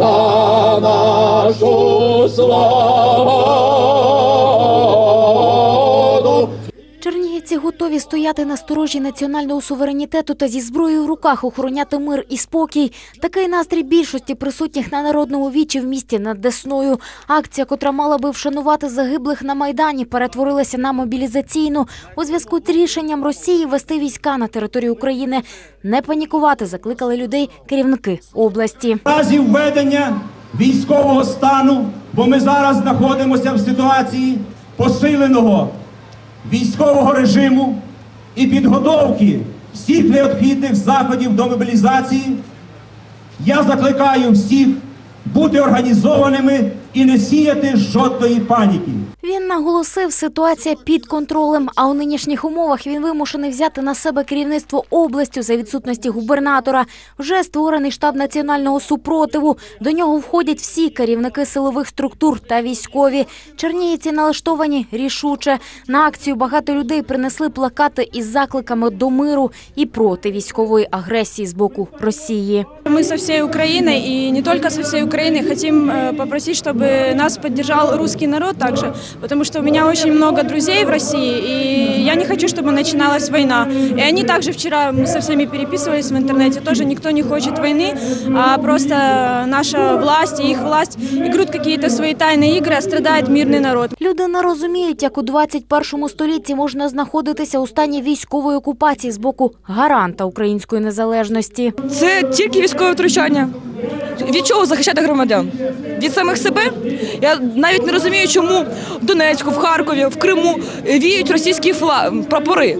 за нашу славу. Стояти на сторожі національного суверенітету та зі зброєю в руках охороняти мир і спокій. Такий настрій більшості присутніх на народному вічі в місті над Десною. Акція, котра мала би вшанувати загиблих на майдані, перетворилася на мобілізаційну у зв'язку з рішенням Росії вести війська на територію України. Не панікувати закликали людей керівники області. Разі введення військового стану, бо ми зараз знаходимося в ситуації посиленого військового режиму і підготовки всіх необхідних заходів до мобілізації, я закликаю всіх бути організованими і не сіяти жодної паніки. Він наголосив, ситуація під контролем, а у нинішніх умовах він вимушений взяти на себе керівництво областю за відсутності губернатора. Вже створений штаб національного супротиву. До нього входять всі керівники силових структур та військові. Чернігівці налаштовані рішуче. На акцію багато людей принесли плакати із закликами до миру і проти військової агресії з боку Росії. Мы со всей Украины и не только со всей Украины хотим э, попросить, чтобы нас поддержал русский народ также, потому что у меня очень много друзей в России, и я не хочу, чтобы начиналась война. И они также вчера, мы со всеми переписывались в интернете, тоже никто не хочет войны, а просто наша власть и их власть играют какие-то свои тайные игры, а страдает мирный народ. Люди не розуміють, як у 21 столітті можна знаходитися у стані військової окупації з боку гаранта української незалежності. Це тільки військове втручання. Від чого захищати громадян? Від самих себе? Я навіть не розумію, чому в Донецьку, в Харкові, в Криму віють російські фла... прапори.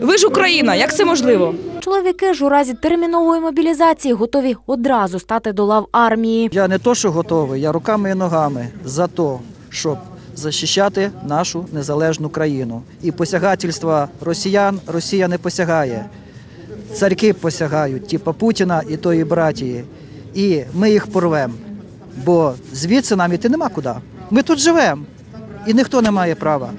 Ви ж Україна, як це можливо? Чоловіки ж у разі термінової мобілізації готові одразу стати до лав армії. Я не то, що готовий, я руками і ногами за то, щоб захищати нашу незалежну країну. І посягательства росіян Росія не посягає. Царьки посягають, типа Путіна і тої братії. І ми їх порвемо. Бо звідси нам іти нема куди. Ми тут живемо. І ніхто не має права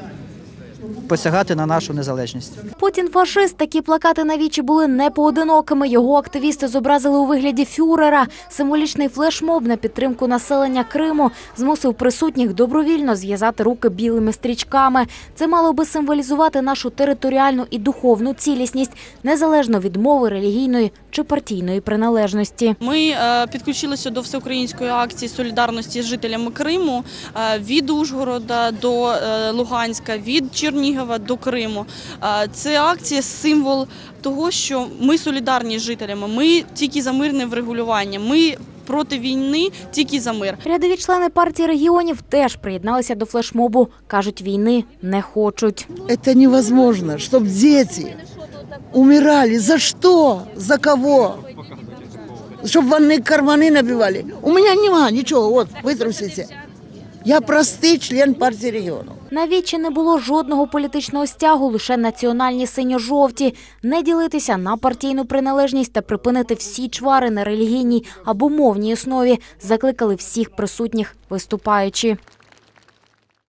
посягати на нашу незалежність. Путін фашист. Такі плакати на вічі були не поодинокими. Його активісти зобразили у вигляді фюрера. Символічний флешмоб на підтримку населення Криму змусив присутніх добровільно зв'язати руки білими стрічками. Це мало би символізувати нашу територіальну і духовну цілісність, незалежно від мови, релігійної чи партійної приналежності. Ми е, підключилися до всеукраїнської акції солідарності з жителями Криму е, від Ужгорода до е, Луганська, від Чернігова до Криму. Е, Це акція символ того, що ми солідарні з жителями. Ми тільки за мирне врегулювання. Ми проти війни тільки за мир. Рядові члени партії регіонів теж приєдналися до флешмобу. кажуть, війни не хочуть. Это невозможно, чтобы дети умирали. За что? За кого? Чтобы ванны карманы набивали. У меня нема ничего, вот, вытрусите. Я простий член партії регіону. На не було жодного політичного стягу, лише національні синьо-жовті. Не ділитися на партійну приналежність та припинити всі чвари на релігійній або мовній основі закликали всіх присутніх виступаючі.